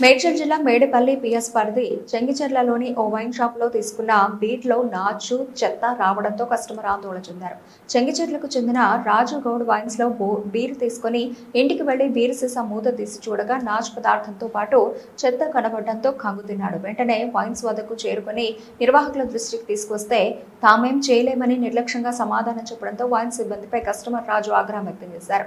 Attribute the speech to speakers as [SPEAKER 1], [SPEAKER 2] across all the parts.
[SPEAKER 1] మేడ్చల్ జిల్లా మేడపల్లి పిఎస్ పరిధి చెంగిచెర్లలోని ఓ వైన్ షాప్లో తీసుకున్న బీట్లో నాచు చెత్త రావడంతో కస్టమర్ ఆందోళన చెందారు. చెంగిచెర్లకు చెందిన రాజు గౌడ్ వైన్స్లో బో- తీసుకుని ఇంటికి వెళ్ళి బీర్ సీసా మూత తీసి చూడగా నాచు పదార్థంతో పాటు చెత్త కనబడడంతో కంగుతిన్నాడు వెంటనే వైన్స్ వద్దకు చేరుకుని నిర్వాహకుల దృష్టికి తీసుకొస్తే తామేం చేయలేమని నిర్లక్ష్యంగా సమాధానం చెప్పడంతో వైన్ సిబ్బందిపై కస్టమర్ రాజు ఆగ్రహం వ్యక్తం చేశారు.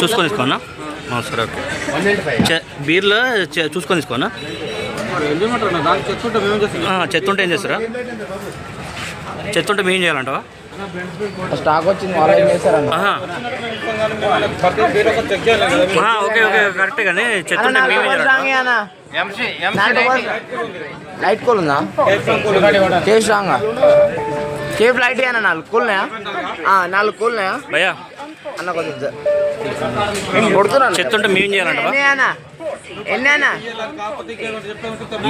[SPEAKER 2] చూసుకొని తీసుకోనా? సరే ఓకే. బీర్లో చె- చూసుకొని తీసుకోనా? చెత్త ఉంటే ఏం చేస్తారా? చెత్త ఉంటే మేము చేయాలంటావా?
[SPEAKER 3] స్టాక్ వచ్చింది వాళ్ళు ఏం
[SPEAKER 2] ఆ, ఓకే ఓకే కరెక్టే కానీ చెత్త ఉంటే మేమే చేయాలంటావా?
[SPEAKER 3] లైట్ కూల్ ఉందా? కేఫ్ స్ట్రాంగ్ కేఫ్ లైట్ అన్న? నాలుగు కూల్నాయా నాలుగు కూల్నాయా
[SPEAKER 2] భయ్యా.
[SPEAKER 3] అన్న కొంచెం కొడుతున్నాను.
[SPEAKER 2] చెత్త ఉంటే మేము చేయాలంటావా
[SPEAKER 3] ఎన్ని అన్న? ఎన్ని అన్న?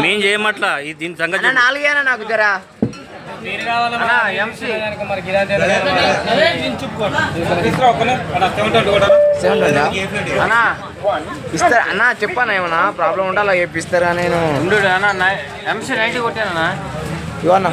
[SPEAKER 2] మేము చేయమట్లా ఇది దీని సంగతి
[SPEAKER 3] అన్న నాలుగే అన్న నాకు జరా. ఇస్తారా అన్న చెప్పాను ఏమన్నా? ప్రాబ్లం ఉంటే అలా చెప్పిస్తారా నేను
[SPEAKER 4] ఎంసీ నైన్టీ కొట్టానా
[SPEAKER 3] ఇవన్నా